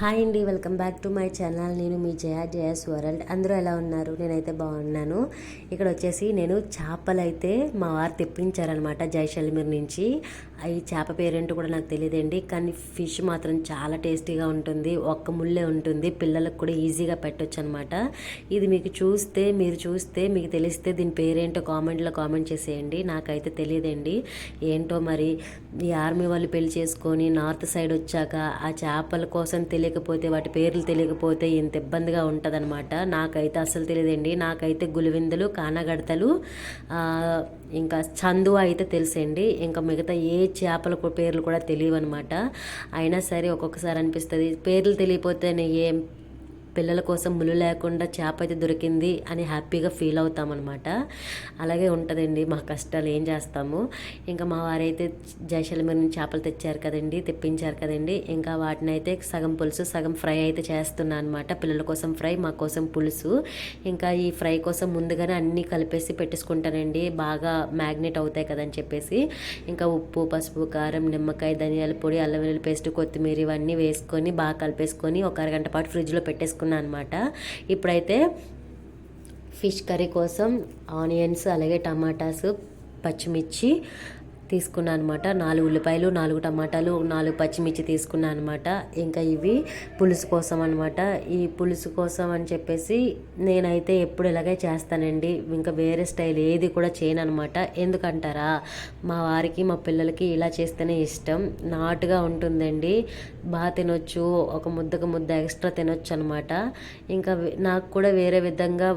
Hi అండి welcome back to my channel. నేను మీ జయ జయస్ వరల్డ్ అందరూ ఎలా ఉన్నారు? నేనైతే బాగున్నాను. ఇక్కడ వచ్చేసి నేను చేపలు అయితే మా వారు తెప్పించారనమాట జైసల్మీర్ నుంచి. ఈ చేప పేరేంటో కూడా నాకు తెలియదండి కానీ ఫిష్ మాత్రం చాలా టేస్టీగా ఉంటుంది. ఒక్క ముళ్ళే ఉంటుంది. పిల్లలకు కూడా ఈజీగా పెట్టొచ్చు అనమాట ఇది మీకు చూస్తే మీరు చూస్తే మీకు తెలిస్తే దీని పేరేంటో కామెంట్లో కామెంట్ చేసేయండి. నాకైతే తెలియదండి. ఏంటో మరి ఈ ఆర్మీ వాళ్ళు పెళ్ళి చేసుకొని నార్త్ సైడ్ వచ్చాక ఆ చేపల కోసం తెలియ తెలియకపోతే వాటి పేర్లు తెలియకపోతే ఇంత ఇబ్బందిగా ఉంటుందన్నమాట. నాకైతే అసలు తెలియదండి. నాకైతే గులివిందులు కానగడతలు ఇంకా చందు అయితే తెలుసండి. ఇంకా మిగతా ఏ చేపల పేర్లు కూడా తెలియవు అనమాట అయినా సరే ఒక్కొక్కసారి అనిపిస్తుంది. పేర్లు తెలియపోతే ఏం పిల్లల కోసం ముళ్ళు లేకుండా చేప అయితే దొరికింది అని హ్యాపీగా ఫీల్ అవుతామన్నమాట. అలాగే ఉంటుందండి మా కష్టాలు ఏం చేస్తాము? ఇంకా మా వారైతే జైసల్మీర్ నుంచి చేపలు తెచ్చారు కదండి తెప్పించారు కదండి. ఇంకా వాటిని అయితే సగం పులుసు సగం ఫ్రై అయితే చేస్తున్నా అనమాట పిల్లల కోసం ఫ్రై మా కోసం పులుసు. ఇంకా ఈ ఫ్రై కోసం ముందుగానే అన్నీ కలిపేసి పెట్టేసుకుంటానండి. బాగా మ్యాగ్నెట్ అవుతాయి కదని చెప్పేసి. ఇంకా ఉప్పు పసుపు కారం నిమ్మకాయ ధనియాల పొడి అల్లం వెల్లుల్లి పేస్ట్ కొత్తిమీర ఇవన్నీ వేసుకొని బాగా కలిపేసుకొని ఒక అరగంట పాటు ఫ్రిడ్జ్లో చేసుకున్నాను అనమాట ఇప్పుడైతే ఫిష్ కర్రీ కోసం ఆనియన్స్ అలాగే టమాటాస్ పచ్చిమిర్చి తీసుకున్నాను అనమాట నాలుగు ఉల్లిపాయలు నాలుగు టమాటాలు నాలుగు పచ్చిమిర్చి తీసుకున్నాను అనమాట ఇంకా ఇవి పులుసు కోసం అనమాట ఈ పులుసు కోసం అని చెప్పేసి నేనైతే ఎప్పుడు ఇలాగే చేస్తానండి. ఇంకా వేరే స్టైల్ ఏది కూడా చేయను అనమాట ఎందుకంటారా? మా వారికి మా పిల్లలకి ఇలా చేస్తేనే ఇష్టం. నాటుగా ఉంటుందండి. బాగా తినొచ్చు. ఒక ముద్దకు ముద్ద ఎక్స్ట్రా తినొచ్చు అనమాట ఇంకా నాకు కూడా వేరే విధంగా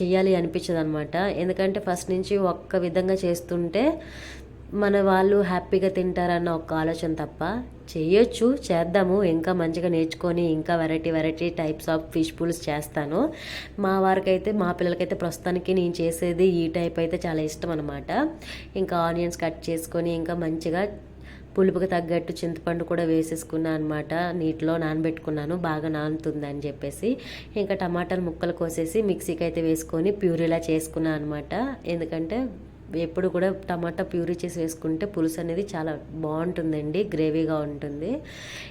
చేయాలి అనిపించదు అనమాట ఎందుకంటే ఫస్ట్ నుంచి ఒక్క విధంగా చేస్తుంటే మన వాళ్ళు హ్యాపీగా తింటారన్న ఒక ఆలోచన తప్ప చేయొచ్చు చేద్దాము. ఇంకా మంచిగా నేర్చుకొని ఇంకా variety variety types of fish pulls చేస్తాను. మా వారికైతే మా పిల్లలకైతే ప్రస్తుతానికి నేను చేసేది ఈ టైప్ అయితే చాలా ఇష్టం అనమాట ఇంకా ఆనియన్స్ కట్ చేసుకొని ఇంకా మంచిగా పులుపుకి తగ్గట్టు చింతపండు కూడా వేసేసుకున్నాను అనమాట నీటిలో నానబెట్టుకున్నాను బాగా నానుతుంది అని చెప్పేసి. ఇంకా టమాటాలు ముక్కలు కోసేసి మిక్సీకి అయితే వేసుకొని ప్యూరీలా చేసుకున్నాను అనమాట ఎందుకంటే ఎప్పుడు కూడా టమాటా ప్యూరీ చేసి వేసుకుంటే పులుసు అనేది చాలా బాగుంటుందండి గ్రేవీగా ఉంటుంది.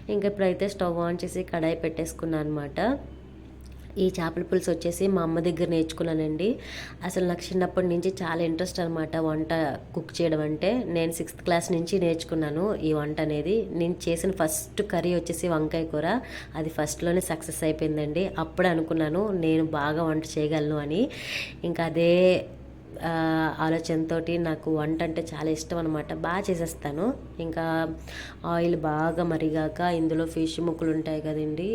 ఇంకా ఇప్పుడైతే స్టవ్ ఆన్ చేసి కడాయి పెట్టేసుకున్నాను అనమాట ఈ చేపల పులుసు వచ్చేసి మా అమ్మ దగ్గర నేర్చుకున్నానండి. అసలు నాకు చిన్నప్పటి నుంచి చాలా ఇంట్రెస్ట్ అనమాట వంట కుక్ చేయడం అంటే. నేను సిక్స్త్ క్లాస్ నుంచి నేర్చుకున్నాను ఈ వంట అనేది. నేను చేసిన ఫస్ట్ కర్రీ వచ్చేసి వంకాయ కూర. అది ఫస్ట్లోనే సక్సెస్ అయిపోయిందండి. అప్పుడే అనుకున్నాను నేను బాగా వంట చేయగలను అని. ఇంకా అదే ఆలోచనతో ఆలోచనతోటి నాకు వంట అంటే చాలా ఇష్టం అనమాట బాగా చేసేస్తాను. ఇంకా ఆయిల్ బాగా మరిగాక ఇందులో ఫిష్ ముక్కలు ఉంటాయి కదండి.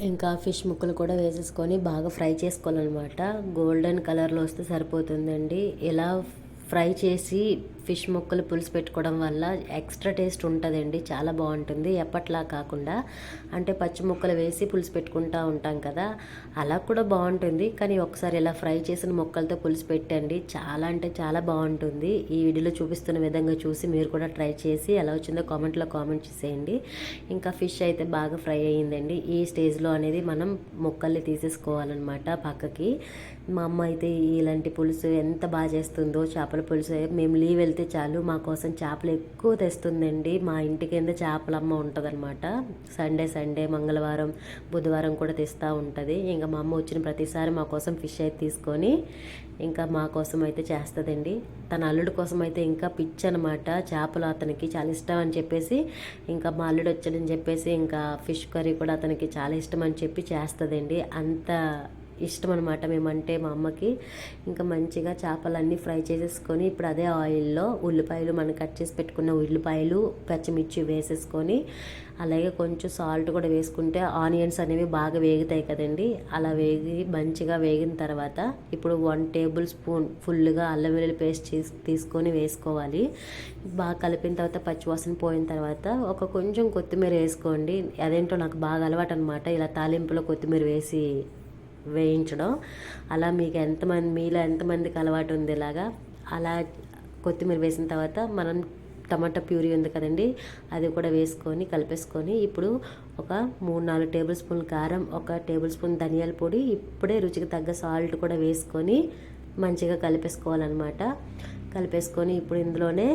ఇంకా ఫిష్ ముక్కలు కూడా వేసేసుకొని బాగా ఫ్రై చేసుకోవాలన్నమాట. గోల్డెన్ కలర్లో వస్తే సరిపోతుందండి. ఇలా ఫ్రై చేసి ఫిష్ ముక్కలు పులుసు పెట్టుకోవడం వల్ల ఎక్స్ట్రా టేస్ట్ ఉంటుందండి చాలా బాగుంటుంది. ఎప్పట్లా కాకుండా అంటే పచ్చి ముక్కలు వేసి పులుసు పెట్టుకుంటా ఉంటాం కదా అలా కూడా బాగుంటుంది. కానీ ఒకసారి ఇలా ఫ్రై చేసిన ముక్కలతో పులుసు పెట్టండి చాలా అంటే చాలా బాగుంటుంది. ఈ వీడియోలో చూపిస్తున్న విధంగా చూసి మీరు కూడా ట్రై చేసి ఎలా వచ్చిందో కామెంట్లో కామెంట్ చేసేయండి. ఇంకా ఫిష్ అయితే బాగా ఫ్రై అయ్యిందండి. ఈ స్టేజ్లో అనేది మనం ముక్కల్ని తీసేసుకోవాలన్నమాట పక్కకి. మా అమ్మ అయితే ఇలాంటి పులుసు ఎంత బాగా చేస్తుందో చేపల పులుసు మేము లీవ్ వెళ్తే చాలు మా కోసం చేపలు ఎక్కువ తెస్తుందండి. మా ఇంటి కింద చేపలమ్మ ఉంటుందన్నమాట. సండే సండే మంగళవారం బుధవారం కూడా తెస్తూ ఉంటుంది. ఇంకా మా అమ్మ వచ్చిన ప్రతిసారి మా కోసం ఫిష్ అయితే తీసుకొని ఇంకా మా కోసం అయితే చేస్తుందండి. తన అల్లుడి కోసం అయితే ఇంకా పిచ్ అనమాట చేపలు అతనికి చాలా ఇష్టం అని చెప్పేసి ఇంకా మా అల్లుడు వచ్చాడని చెప్పేసి ఇంకా ఫిష్ కర్రీ కూడా అతనికి చాలా ఇష్టం అని చెప్పి చేస్తుందండి. అంత ఇష్టం అనమాట మేమంటే మా అమ్మకి. ఇంకా మంచిగా చేపలన్నీ ఫ్రై చేసేసుకొని ఇప్పుడు అదే ఆయిల్లో ఉల్లిపాయలు మనం కట్ చేసి పెట్టుకున్న ఉల్లిపాయలు పచ్చిమిర్చి వేసేసుకొని అలాగే కొంచెం సాల్ట్ కూడా వేసుకుంటే ఆనియన్స్ అనేవి బాగా వేగుతాయి కదండి. అలా వేగి మంచిగా వేగిన తర్వాత ఇప్పుడు వన్ టేబుల్ స్పూన్ ఫుల్గా అల్లం వెల్లుల్లి పేస్ట్ చేసి తీసుకొని వేసుకోవాలి. బాగా కలిపిన తర్వాత పచ్చివాసన పోయిన తర్వాత ఒక కొంచెం కొత్తిమీర వేసుకోండి. అదేంటో నాకు బాగా అలవాటు అనమాట ఇలా తాలింపులో కొత్తిమీర వేసి వేయించడం. అలా మీకు ఎంతమంది మీలో ఎంతమందికి అలవాటు ఉంది ఇలాగా అలా కొత్తిమీర వేసిన తర్వాత మనం టమాటా ప్యూరీ ఉంది కదండి అది కూడా వేసుకొని కలిపేసుకొని ఇప్పుడు ఒక మూడు నాలుగు టేబుల్ స్పూన్ కారం ఒక టేబుల్ స్పూన్ ధనియాల పొడి ఇప్పుడే రుచికి తగ్గ సాల్ట్ కూడా వేసుకొని మంచిగా కలిపేసుకోవాలన్నమాట. కలిపేసుకొని ఇప్పుడు ఇందులోనే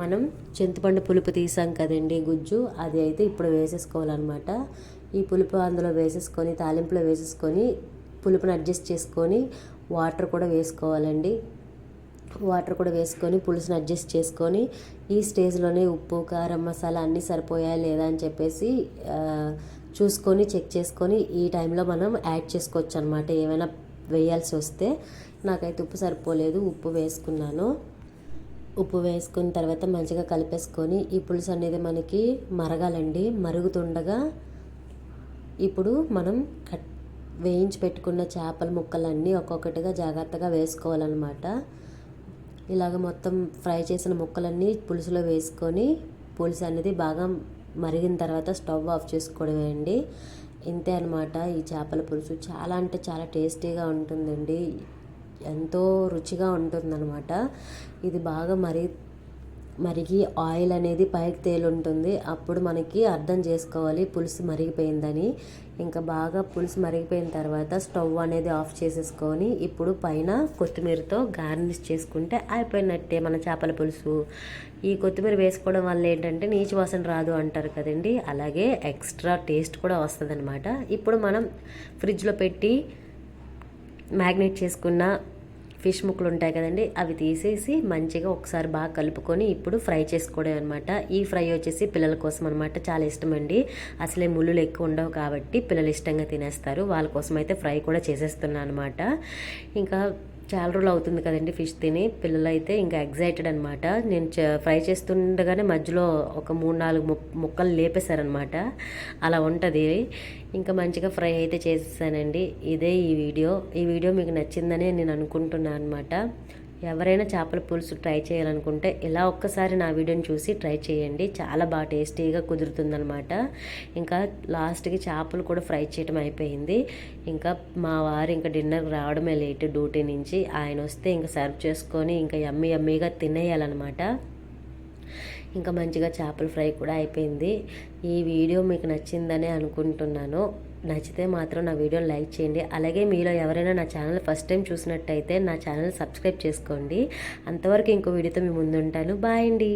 మనం చింతపండు పులుపు తీసాం కదండి గుజ్జు అది అయితే ఇప్పుడు వేసేసుకోవాలన్నమాట. ఈ పులుపు అందులో వేసేసుకొని తాలింపులో వేసేసుకొని పులుపుని అడ్జస్ట్ చేసుకొని వాటర్ కూడా వేసుకోవాలండి. వాటర్ కూడా వేసుకొని పులుసుని అడ్జస్ట్ చేసుకొని ఈ స్టేజ్లోనే ఉప్పు కారం మసాలా అన్నీ సరిపోయాయా లేదా అని చెప్పేసి చూసుకొని చెక్ చేసుకొని ఈ టైంలో మనం యాడ్ చేసుకోవచ్చు అనమాట ఏమైనా వేయాల్సి వస్తే నాకైతే ఉప్పు సరిపోలేదు ఉప్పు వేసుకున్నాను. ఉప్పు వేసుకున్న తర్వాత మంచిగా కలిపేసుకొని ఈ పులుసు అనేది మనకి మరగాలండి. మరుగుతుండగా ఇప్పుడు మనం కట్ వేయించి పెట్టుకున్న చేపల ముక్కలన్నీ ఒక్కొక్కటిగా జాగ్రత్తగా వేసుకోవాలన్నమాట. ఇలాగ మొత్తం ఫ్రై చేసిన ముక్కలన్నీ పులుసులో వేసుకొని పులుసు అనేది బాగా మరిగిన తర్వాత స్టవ్ ఆఫ్ చేసుకోవడమే అండి. ఇంతే అనమాట ఈ చేపల పులుసు. చాలా అంటే చాలా టేస్టీగా ఉంటుందండి. ఎంతో రుచిగా ఉంటుందన్నమాట. ఇది బాగా మరి మరిగి ఆయిల్ అనేది పైకి తేలుంటుంది. అప్పుడు మనకి అర్థం చేసుకోవాలి పులుసు మరిగిపోయిందని. ఇంకా బాగా పులుసు మరిగిపోయిన తర్వాత స్టవ్ అనేది ఆఫ్ చేసేసుకొని ఇప్పుడు పైన కొత్తిమీరతో గార్నిష్ చేసుకుంటే అయిపోయినట్టే మన చేపల పులుసు. ఈ కొత్తిమీర వేసుకోవడం వల్ల ఏంటంటే నీచు వాసన రాదు అంటారు కదండి. అలాగే ఎక్స్ట్రా టేస్ట్ కూడా వస్తుంది ఇప్పుడు మనం ఫ్రిడ్జ్లో పెట్టి మ్యాగ్నేట్ చేసుకున్న ఫిష్ ముక్కలు ఉంటాయి కదండి అవి తీసేసి మంచిగా ఒకసారి బాగా కలుపుకొని ఇప్పుడు ఫ్రై చేసుకోవడం అనమాట ఈ ఫ్రై వచ్చేసి పిల్లల కోసం అనమాట చాలా ఇష్టం అండి అసలే ముళ్ళులు ఎక్కువ ఉండవు కాబట్టి పిల్లలు ఇష్టంగా తినేస్తారు. వాళ్ళ కోసం అయితే ఫ్రై కూడా చేసేస్తున్నాను అనమాట ఇంకా చాలా రోజులు అవుతుంది కదండి ఫిష్ తిని. పిల్లలు అయితే ఇంకా ఎగ్జైటెడ్ అనమాట నేను చ- ఫ్రై చేస్తుండగానే మధ్యలో ఒక మూడు నాలుగు ముక్కలు లేపేశారనమాట అలా ఉంటుంది. ఇంకా మంచిగా ఫ్రై అయితే చేసేసానండి. ఇదే ఈ వీడియో. ఈ వీడియో మీకు నచ్చిందని నేను అనుకుంటున్నాను అనమాట ఎవరైనా చేపల పులుసు ట్రై చేయాలనుకుంటే ఇలా ఒక్కసారి నా వీడియోని చూసి ట్రై చేయండి. చాలా బాగా టేస్టీగా కుదురుతుందనమాట ఇంకా లాస్ట్కి చేపలు కూడా ఫ్రై చేయడం అయిపోయింది. ఇంకా మా వారు ఇంకా డిన్నర్ రావడమే లేట్ డ్యూటీ నుంచి. ఆయన వస్తే ఇంకా సర్వ్ చేసుకొని ఇంకా యమ్మీ యమ్మీగా తినేయాలన్నమాట. ఇంకా మంచిగా చేపల ఫ్రై కూడా అయిపోయింది. ఈ వీడియో మీకు నచ్చిందనే అనుకుంటున్నాను. నచ్చితే మాత్రం నా వీడియోని లైక్ చేయండి. అలాగే మీలో ఎవరైనా నా ఛానల్ ఫస్ట్ టైం చూసినట్టయితే నా ఛానల్ సబ్స్క్రైబ్ చేసుకోండి. అంతవరకు ఇంకో వీడియోతో మీ ముందు ఉంటాను బాయ్ అండి.